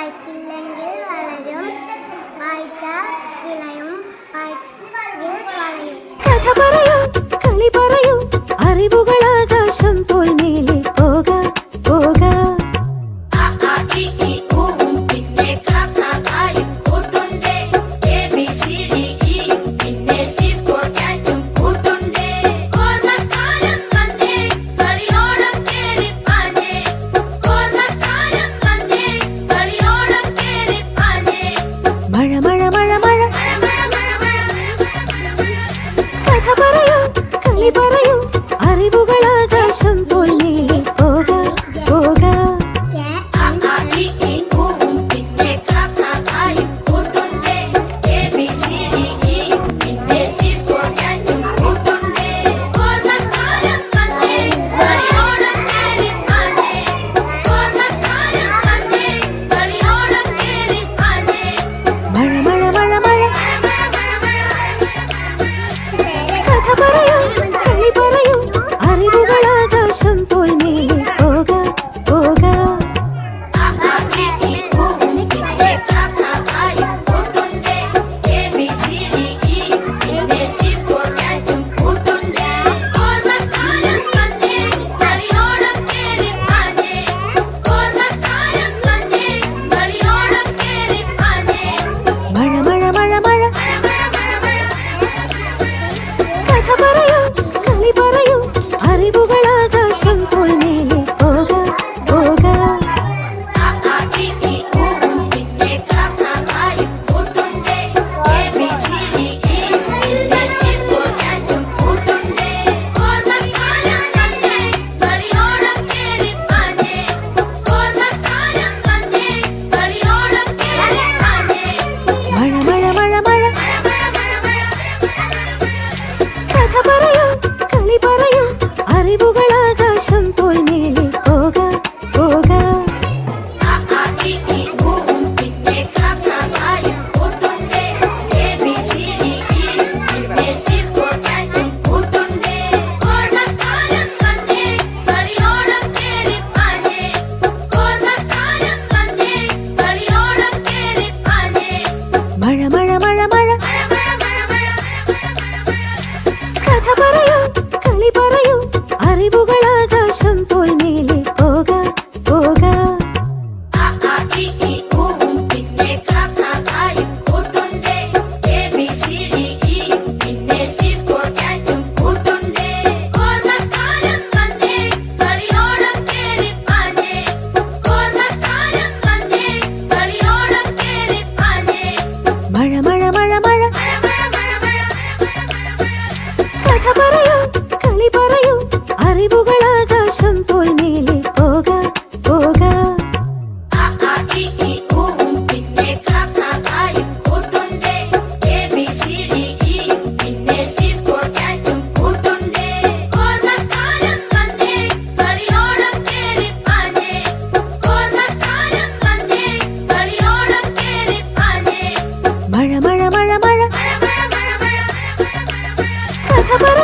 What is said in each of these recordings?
വായിച്ചില്ലെങ്കിൽ വളരും. വായിച്ചാൽ വിളയും വായിച്ചെങ്കിൽ വളയും കഥ പറയൂ. കഥ പറയും കളി പറയും അറിവുകൾ ആകാശം 가봐라.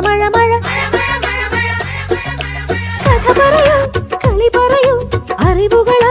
മഴ മഴ കഥ പറയൂ കളി പറയൂ അറിവുകൾ